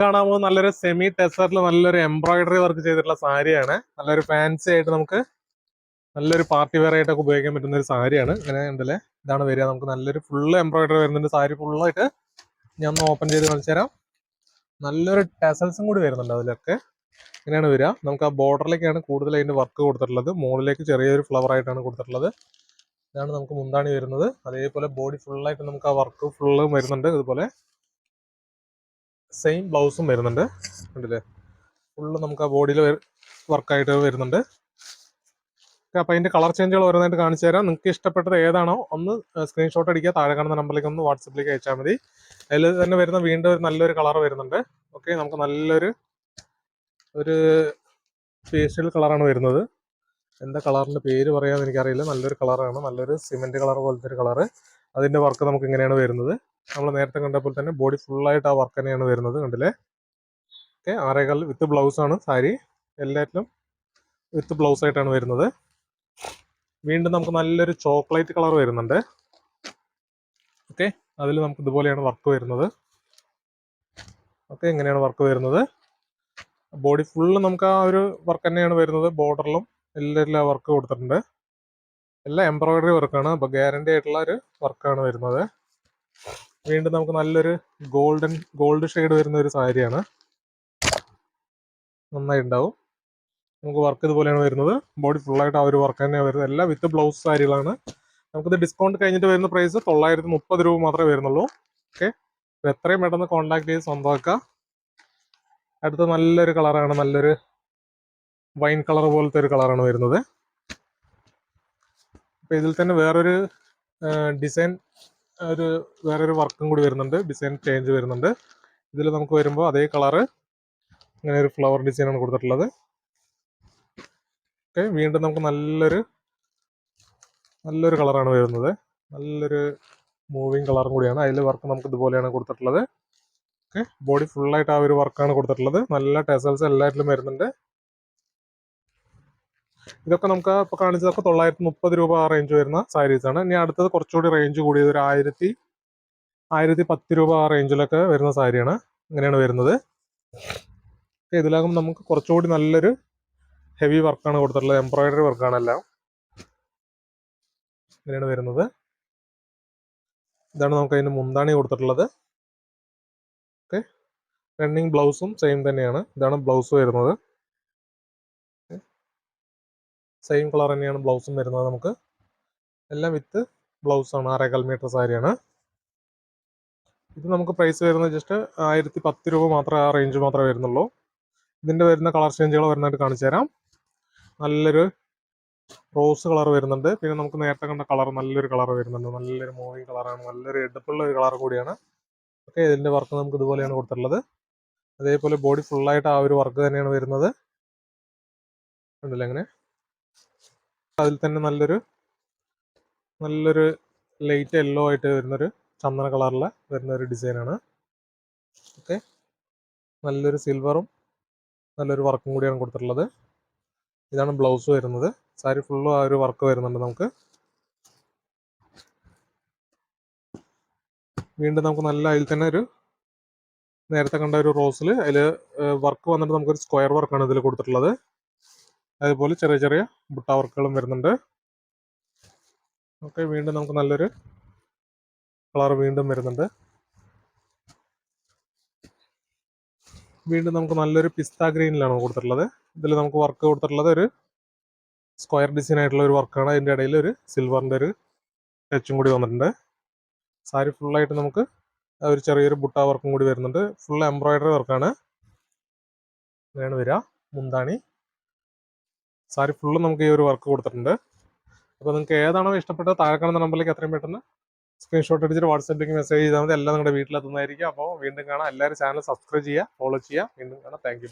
കാണാൻ പോകുന്ന നല്ലൊരു സെമി ടെസറിൽ നല്ലൊരു എംബ്രോയിഡറി വർക്ക് ചെയ്തിട്ടുള്ള സാരിയാണ്. നല്ലൊരു ഫാൻസി ആയിട്ട് നമുക്ക് നല്ലൊരു പാർട്ടി വെയർ ആയിട്ടൊക്കെ ഉപയോഗിക്കാൻ പറ്റുന്ന ഒരു സാരിയാണ്. ഇങ്ങനെ ഉണ്ടല്ലേ? ഇതാണ് വരിക. നമുക്ക് നല്ലൊരു ഫുള്ള് എംബ്രോയിഡറി വരുന്നുണ്ട്. സാരി ഫുള്ളായിട്ട് ഞാൻ ഒന്ന് ഓപ്പൺ ചെയ്ത് കാണിച്ചു തരാം. നല്ലൊരു ടെസൽസും കൂടി വരുന്നുണ്ട് അതിലൊക്കെ. ഇങ്ങനെയാണ് വരിക. നമുക്ക് ആ ബോർഡറിലേക്കാണ് കൂടുതൽ അതിന്റെ വർക്ക് കൊടുത്തിട്ടുള്ളത്. മുകളിലേക്ക് ചെറിയൊരു ഫ്ലവർ ആയിട്ടാണ് കൊടുത്തിട്ടുള്ളത്. ഇതാണ് നമുക്ക് മുന്താണി വരുന്നത്. അതേപോലെ ബോഡി ഫുള്ളായിട്ട് നമുക്ക് ആ വർക്ക് ഫുള്ളും വരുന്നുണ്ട്. ഇതുപോലെ സെയിം ബ്ലൗസും വരുന്നുണ്ട്. കണ്ടില്ലേ? ഫുള്ള് നമുക്ക് ആ ബോഡിയിൽ വർക്കായിട്ട് വരുന്നുണ്ട്. അപ്പോൾ അതിന്റെ കളർ ചേഞ്ചുകൾ ഓരോന്നായിട്ട് കാണിച്ചു തരാം. നിങ്ങൾക്ക് ഇഷ്ടപ്പെട്ടത് ഏതാണോ ഒന്ന് സ്ക്രീൻഷോട്ട് അടിക്കുക. താഴെ കാണുന്ന നമ്പറിലേക്ക് ഒന്ന് വാട്സപ്പിലേക്ക് അയച്ചാൽ മതി. അതിൽ തന്നെ വരുന്ന വീണ്ടും ഒരു നല്ലൊരു കളർ വരുന്നുണ്ട്. ഓക്കെ നമുക്ക് നല്ലൊരു ഒരു ഫേഷ്യൽ കളറാണ് വരുന്നത്. എന്താ കളറിന്റെ പേര് പറയാമെന്ന് എനിക്കറിയില്ല. നല്ലൊരു കളറാണ് നല്ലൊരു സിമെന്റ് കളർ പോലത്തെ ഒരു കളറ് അതിന്റെ വർക്ക് നമുക്ക് ഇങ്ങനെയാണ് വരുന്നത്. നമ്മൾ നേരത്തെ കണ്ടപ്പോൾ തന്നെ ബോഡി ഫുള്ളായിട്ട് ആ വർക്ക് തന്നെയാണ് വരുന്നത് കണ്ടില്ലേ? ഓക്കെ ആറേകാൽ വിത്ത് ബ്ലൗസ് ആണ് സാരി എല്ലാറ്റിലും വിത്ത് ബ്ലൗസ് ആയിട്ടാണ് വരുന്നത്. വീണ്ടും നമുക്ക് നല്ലൊരു ചോക്ലേറ്റ് കളർ വരുന്നുണ്ട്. ഓക്കെ അതിൽ നമുക്ക് ഇതുപോലെയാണ് വർക്ക് വരുന്നത്. ഓക്കെ എങ്ങനെയാണ് വർക്ക് വരുന്നത്. ബോഡി ഫുള്ള് നമുക്ക് ആ ഒരു വർക്ക് തന്നെയാണ് വരുന്നത്. ബോർഡറിലും എല്ലാത്തിലും വർക്ക് കൊടുത്തിട്ടുണ്ട്. എല്ലാം എംബ്രോയിഡറി വർക്കാണ് അപ്പോൾ ഗ്യാരണ്ടി ആയിട്ടുള്ള ഒരു വർക്കാണ് വരുന്നത്. വീണ്ടും നമുക്ക് നല്ലൊരു ഗോൾഡൻ ഗോൾഡ് ഷെയ്ഡ് വരുന്ന ഒരു സാരിയാണ്. നന്നായി ഉണ്ടാവും നമുക്ക് വർക്ക് ഇതുപോലെയാണ് വരുന്നത്. ബോഡി ഫുള്ളായിട്ട് ആ ഒരു വർക്ക് തന്നെയാണ് വരുന്നത്. എല്ലാം വിത്ത് ബ്ലൗസ് സാരികളാണ്. നമുക്കിത് ഡിസ്കൗണ്ട് കഴിഞ്ഞിട്ട് വരുന്ന പ്രൈസ് തൊള്ളായിരത്തി മുപ്പത് രൂപ മാത്രമേ വരുന്നുള്ളൂ. ഓക്കെ എത്രയും പെട്ടെന്ന് കോൺടാക്ട് ചെയ്ത് സ്വന്തമാക്കുക. അടുത്ത നല്ലൊരു കളറാണ് നല്ലൊരു വൈൻ കളർ പോലത്തെ ഒരു കളറാണ് വരുന്നത്. അപ്പോൾ ഇതിൽ തന്നെ വേറൊരു ഡിസൈൻ ഒരു വേറൊരു വർക്കും കൂടി വരുന്നുണ്ട് ഡിസൈൻ ചേഞ്ച് വരുന്നുണ്ട്. ഇതിൽ നമുക്ക് വരുമ്പോൾ അതേ കളറ് ഇങ്ങനെ ഒരു ഫ്ലവർ ഡിസൈൻ ആണ് കൊടുത്തിട്ടുള്ളത്. ഓക്കെ വീണ്ടും നമുക്ക് നല്ലൊരു നല്ലൊരു കളറാണ് വരുന്നത്. നല്ലൊരു മൂവിങ് കളറും കൂടിയാണ്. അതിൽ വർക്ക് നമുക്ക് ഇതുപോലെയാണ് കൊടുത്തിട്ടുള്ളത്. ഓക്കെ ബോഡി ഫുള്ളായിട്ട് ആ ഒരു വർക്കാണ് കൊടുത്തിട്ടുള്ളത്. നല്ല ടെസൽസ് എല്ലാറ്റിലും വരുന്നുണ്ട്. ഇതൊക്കെ നമുക്ക് ഇപ്പോൾ കാണിച്ചതൊക്കെ തൊള്ളായിരത്തി മുപ്പത് രൂപ ആ റേഞ്ച് വരുന്ന സാരീസ് ആണ്. ഇനി അടുത്തത് കുറച്ചുകൂടി റേഞ്ച് കൂടിയത് ഒരു ആയിരത്തി ആയിരത്തി പത്ത് രൂപ ആ റേഞ്ചിലൊക്കെ വരുന്ന സാരിയാണ് ഇങ്ങനെയാണ് വരുന്നത്. ഇതിലാകും നമുക്ക് കുറച്ചുകൂടി നല്ലൊരു ഹെവി വർക്കാണ് കൊടുത്തിട്ടുള്ളത്. എംബ്രോയിഡറി വർക്കാണ് എല്ലാം. ഇങ്ങനെയാണ് വരുന്നത്. ഇതാണ് നമുക്ക് അതിന് മുന്താണി കൊടുത്തിട്ടുള്ളത്. ഓക്കെ. റണ്ണിങ് ബ്ലൗസും സെയിം തന്നെയാണ്. ഇതാണ് ബ്ലൗസ് വരുന്നത്. സെയിം കളർ തന്നെയാണ് ബ്ലൗസും വരുന്നത് നമുക്ക്. എല്ലാം വിത്ത് ബ്ലൗസ് ആണ് ആറേകാൽ മീറ്റർ സാരിയാണ് ഇത് നമുക്ക് പ്രൈസ് വരുന്നത് ജസ്റ്റ് ആയിരത്തി പത്ത് രൂപ മാത്രമേ ആ റേഞ്ച് മാത്രമേ വരുന്നുള്ളൂ. ഇതിന്റെ വരുന്ന കളർ ചേഞ്ചുകൾ വരുന്നതായിട്ട് കാണിച്ചു തരാം. നല്ലൊരു റോസ് കളർ വരുന്നുണ്ട്. പിന്നെ നമുക്ക് നേരത്തെ കണ്ട കളർ നല്ലൊരു കളർ വരുന്നുണ്ട്. നല്ലൊരു മൂവിങ് കളറാണ് നല്ലൊരു എടുപ്പുള്ള ഒരു കളർ കൂടിയാണ്. ഓക്കെ ഇതിന്റെ വർക്ക് നമുക്ക് ഇതുപോലെയാണ് കൊടുത്തിട്ടുള്ളത്. അതേപോലെ ബോഡി ഫുള്ളായിട്ട് ആ ഒരു വർക്ക് തന്നെയാണ് വരുന്നത്. ഉണ്ടല്ലോ അങ്ങനെ? അതിൽ തന്നെ നല്ലൊരു നല്ലൊരു ലൈറ്റ് യെല്ലോ ആയിട്ട് വരുന്നൊരു ചന്ദന കളറിൽ വരുന്ന ഒരു ഡിസൈനാണ് ഓക്കെ നല്ലൊരു സിൽവറും നല്ലൊരു വർക്കും കൂടിയാണ് കൊടുത്തിട്ടുള്ളത്. ഇതാണ് ബ്ലൗസ് വരുന്നത്. സാരി ഫുള്ളും ആ ഒരു വർക്ക് വരുന്നുണ്ട് നമുക്ക്. വീണ്ടും നമുക്ക് നല്ല അതിൽ തന്നെ ഒരു നേരത്തെ കണ്ട ഒരു റോസിൽ അതിൽ വർക്ക് വന്നിട്ട് നമുക്കൊരു സ്ക്വയർ വർക്കാണ് ഇതിൽ കൊടുത്തിട്ടുള്ളത്. അതുപോലെ ചെറിയ ചെറിയ ബുട്ട വർക്കുകളും വരുന്നുണ്ട്. ഓക്കെ വീണ്ടും നമുക്ക് നല്ലൊരു കളർ വീണ്ടും വരുന്നുണ്ട്. വീണ്ടും നമുക്ക് നല്ലൊരു പിസ്ത ഗ്രീനിലാണ് കൊടുത്തിട്ടുള്ളത്. ഇതിൽ നമുക്ക് വർക്ക് കൊടുത്തിട്ടുള്ളത് ഒരു സ്ക്വയർ ഡിസൈൻ ആയിട്ടുള്ള ഒരു വർക്കാണ്. അതിന്റെ ഇടയിൽ ഒരു സിൽവറിന്റെ ഒരു ടച്ചും കൂടി വന്നിട്ടുണ്ട്. സാരി ഫുള്ളായിട്ട് നമുക്ക് ഒരു ചെറിയൊരു ബുട്ട വർക്കും കൂടി വരുന്നുണ്ട്. ഫുൾ എംബ്രോയിഡറി വർക്കാണ് ഇങ്ങനെയാണ് വരിക. മുന്താണി. സാരി ഫുള്ള് നമുക്ക് ഈ ഒരു വർക്ക് കൊടുത്തിട്ടുണ്ട്. അപ്പോൾ നിങ്ങൾക്ക് ഏതാണോ ഇഷ്ടപ്പെട്ടത് താഴെ കാണുന്ന നമ്പറിലേക്ക് എത്രയും പെട്ടെന്ന് സ്ക്രീൻഷോട്ട് അടിച്ചിട്ട് വാട്സാപ്പിലേക്ക് മെസ്സേജ് ചെയ്താൽ മതി. എല്ലാം നിങ്ങളുടെ വീട്ടിലെത്തുന്നതായിരിക്കും അപ്പോൾ വീണ്ടും കാണാം. എല്ലാവരും ചാനൽ സബ്സ്ക്രൈബ് ചെയ്യുക ഫോളോ ചെയ്യുക. വീണ്ടും കാണാം. താങ്ക്